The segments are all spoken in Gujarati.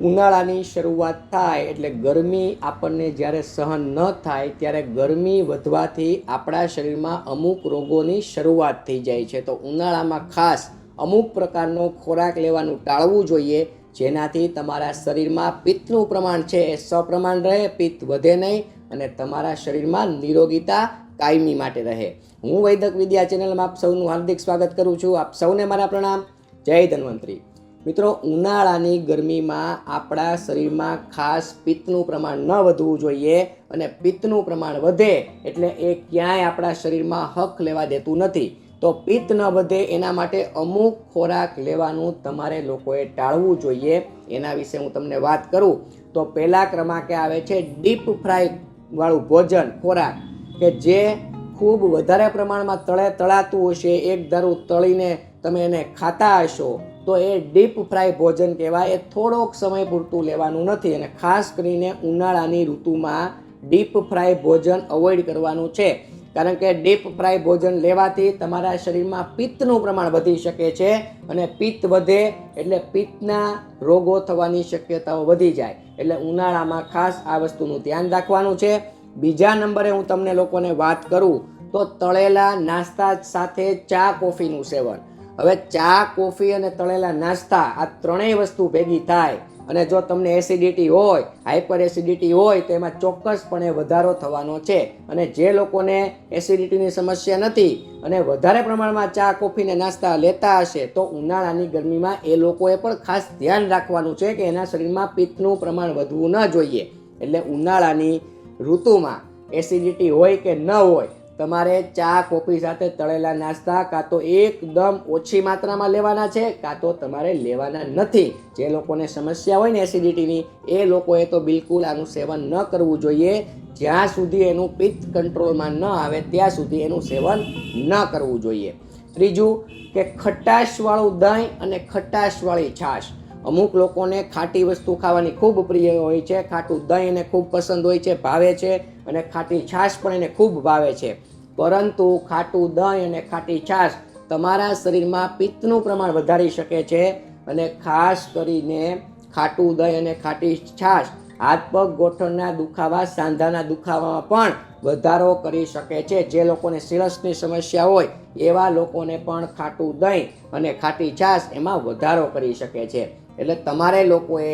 ઉનાળાની શરૂઆત થાય એટલે ગરમી આપણને જ્યારે સહન ન થાય ત્યારે ગરમી વધવાથી આપણા શરીરમાં અમુક રોગોની શરૂઆત થઈ જાય છે. તો ઉનાળામાં ખાસ અમુક પ્રકારનો ખોરાક લેવાનું ટાળવું જોઈએ જેનાથી તમારા શરીરમાં પિત્તનું પ્રમાણ છે એ સપ્રમાણ રહે, પિત્ત વધે નહીં અને તમારા શરીરમાં નિરોગીતા કાયમી માટે રહે. હું વૈદક વિદ્યા ચેનલમાં આપ સૌનું હાર્દિક સ્વાગત કરું છું. આપ સૌને મારા પ્રણામ. જય ધન્વંતરી. મિત્રો, ઉનાળાની ગરમીમાં આપણા શરીરમાં ખાસ પિત્તનું પ્રમાણ ન વધવું જોઈએ અને પિત્તનું પ્રમાણ વધે એટલે એ ક્યાંય આપણા શરીરમાં હક લેવા દેતું નથી. તો પિત્ત ન વધે એના માટે અમુક ખોરાક લેવાનું તમારે લોકોએ ટાળવું જોઈએ. એના વિશે હું તમને વાત કરું. તો પહેલા ક્રમાંકે આવે છે ડીપ ફ્રાય વાળું ભોજન, ખોરાક, કે જે ખૂબ વધારે પ્રમાણમાં તળે, તળાતું હશે, એક ધારું તળીને તમે એને ખાતા હશો. તો એ ડીપ ફ્રાય ભોજન કહેવાય. એ થોડોક સમય પૂરતું લેવાનું નથી અને ખાસ કરીને ઉનાળાની ઋતુમાં ડીપ ફ્રાય ભોજન અવોઇડ કરવાનું છે. કારણ કે ડીપ ફ્રાય ભોજન લેવાથી તમારા શરીરમાં પિત્તનું પ્રમાણ વધી શકે છે અને પિત્ત વધે એટલે પિત્તના રોગો થવાની શક્યતાઓ વધી જાય. એટલે ઉનાળામાં ખાસ આ વસ્તુનું ધ્યાન રાખવાનું છે. બીજા નંબરે હું તમને લોકોને વાત કરું તો તળેલા નાસ્તા સાથે ચા કોફીનું સેવન. હવે ચા, કોફી અને તળેલા નાસ્તા આ ત્રણેય વસ્તુ ભેગી થાય. અને જો તમને એસિડિટી હોય હાઇપર એસિડિટી હોય, તો એમાં ચોક્કસપણે વધારો થવાનો છે. અને જે લોકોને એસિડિટીની સમસ્યા નથી અને વધારે પ્રમાણમાં ચા કોફીને નાસ્તા લેતા હશે, તો ઉનાળાની ગરમીમાં એ લોકોએ પણ ખાસ ધ્યાન રાખવાનું છે કે એના શરીરમાં પિત્તનું પ્રમાણ વધવું ન જોઈએ. એટલે ઉનાળાની ઋતુમાં એસિડિટી હોય કે ન હોય તમારે ચા, કોફી સાથે તળેલા નાસ્તા કાં તો એકદમ ઓછી માત્રામાં લેવાના છે, કાં તો તમારે લેવાના નથી. જે લોકોને સમસ્યા હોય ને એસિડિટીની એ લોકોએ તો બિલકુલ આનું સેવન ન કરવું જોઈએ. જ્યાં સુધી એનું પિત્ત કંટ્રોલમાં ન આવે, ત્યાં સુધી એનું સેવન ન કરવું જોઈએ. ત્રીજું કે ખટાશવાળું દહીં અને ખટાશવાળી છાશ. અમુક લોકોને ખાટી વસ્તુ ખાવાની ખૂબ પ્રિય હોય છે, ખાટું દહીં એને ખૂબ પસંદ હોય છે, ભાવે છે અને ખાટી છાશ પણ એને ખૂબ ભાવે છે. પરંતુ ખાટું દહીં અને ખાટી છાશ તમારા શરીરમાં પિત્તનું પ્રમાણ વધારી શકે છે અને ખાસ કરીને ખાટું દહીં અને ખાટી છાશ હાથ પગ ગોઠણના દુખાવા, સાંધાના દુખાવામાં પણ વધારો કરી શકે છે. જે લોકોને સિરસની સમસ્યા હોય એવા લોકોને પણ ખાટું દહીં અને ખાટી છાશ એમાં વધારો કરી શકે છે. એટલે તમારે લોકોએ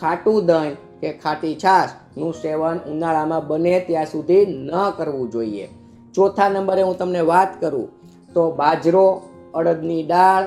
ખાટું દહીં કે ખાટી છાશનું સેવન ઉનાળામાં બને ત્યાં સુધી ન કરવું જોઈએ. ચોથા નંબરે હું તમને વાત કરું તો બાજરો, અડદની દાળ,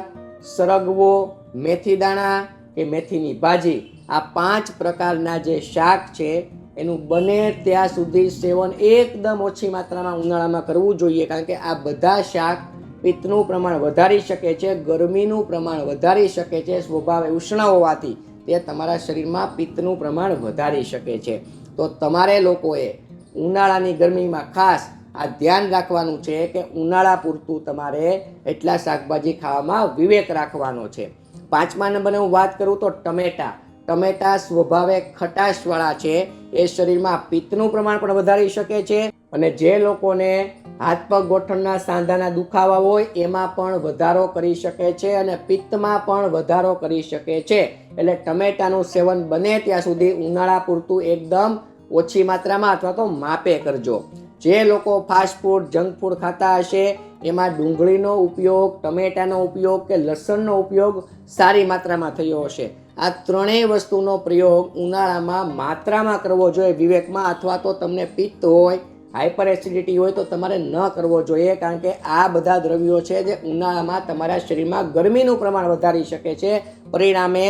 સરગવો, મેથી દાણા કે મેથીની ભાજી આ પાંચ પ્રકારના જે શાક છે એનું બને ત્યાં સુધી સેવન એકદમ ઓછી માત્રામાં ઉનાળામાં કરવું જોઈએ કારણ કે આ બધા શાક પિત્તનું પ્રમાણ વધારી શકે છે, ગરમીનું પ્રમાણ વધારી શકે છે, સ્વભાવે ઉષ્ણ હોવાથી તે તમારા શરીરમાં પિત્તનું પ્રમાણ વધારી શકે છે. તો તમારે લોકોએ ઉનાળાની ગરમીમાં ખાસ આ ધ્યાન રાખવાનું છે કે ઉનાળા પૂરતું તમારે એટલા શાકભાજી ખાવામાં વિવેક રાખવાનો છે. પાંચમા નંબરે હું વાત કરું તો ટમેટા. ટમેટા સ્વભાવે ખટાશવાળા છે, એ શરીરમાં પિત્તનું પ્રમાણ પણ વધારી શકે છે અને જે લોકોને હાથ પગ ગોઠણના સાંધાના દુખાવા હોય, એમાં પણ વધારો કરી શકે છે અને પિત્તમાં પણ વધારો કરી શકે છે. એટલે ટમેટાનું સેવન બને ત્યાં સુધી ઉનાળા પૂરતું એકદમ ઓછી માત્રામાં અથવા તો માપે કરજો. જે લોકો ફાસ્ટ ફૂડ જંક ફૂડ ખાતા હશે, એમાં ડુંગળીનો ઉપયોગ, ટમેટાનો ઉપયોગ કે લસણનો ઉપયોગ સારી માત્રામાં થયો હશે. આ ત્રણેય વસ્તુનો પ્રયોગ ઉનાળામાં માત્રામાં કરવો જોઈએ, વિવેકમાં અથવા તો તમને પિત્ત હોય હાઇપર એસિડિટી હોય તો તમારે ન કરવો જોઈએ, કારણ કે આ બધા દ્રવ્યો છે જે ઉનાળામાં તમારા શરીરમાં ગરમીનું પ્રમાણ વધારી શકે છે. પરિણામે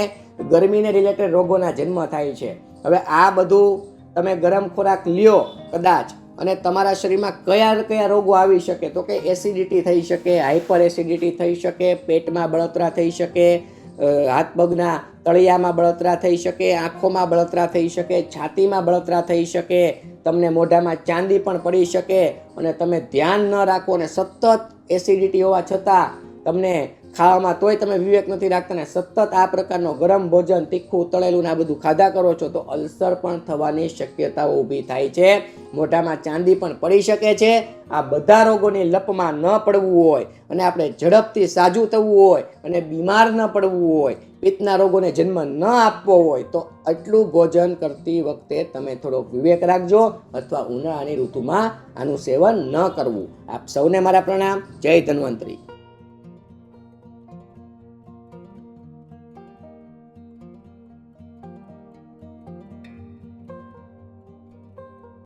ગરમીને રિલેટેડ રોગોના જન્મ થાય છે. હવે આ બધું તમે ગરમ ખોરાક લ્યો કદાચ અને તમારા શરીરમાં કયા કયા રોગો આવી શકે, તો કે એસિડિટી થઈ શકે હાઇપર એસિડિટી થઈ શકે, પેટમાં બળતરા થઈ શકે હાથ પગના તળિયામાં બળતરા થઈ શકે, આંખોમાં બળતરા થઈ શકે, છાતીમાં બળતરા થઈ શકે, તમને મોઢામાં ચાંદી પણ પડી શકે અને તમે ધ્યાન ન રાખો અને સતત એસિડિટી હોવા છતાં તમને ખાવામાં તોય તમે વિવેક નથી રાખતા ને સતત આ પ્રકારનો ગરમ ભોજન, તીખું, તળેલું ને આ બધું ખાધા કરો છો તો અલ્સર પણ થવાની શક્યતાઓ ઊભી થાય છે. મોઢામાં ચાંદી પણ પડી શકે છે. આ બધા રોગોની લપમાં ન પડવું હોય અને આપણે ઝડપથી સાજું થવું હોય અને બીમાર ન પડવું હોય, પિત્તના રોગોને જન્મ ન આપવો હોય તો આટલું ભોજન કરતી વખતે તમે થોડોક વિવેક રાખજો અથવા ઉનાળાની ઋતુમાં આનું સેવન ન કરવું. આપ સૌને મારા પ્રણામ. જય ધન્વંતરી.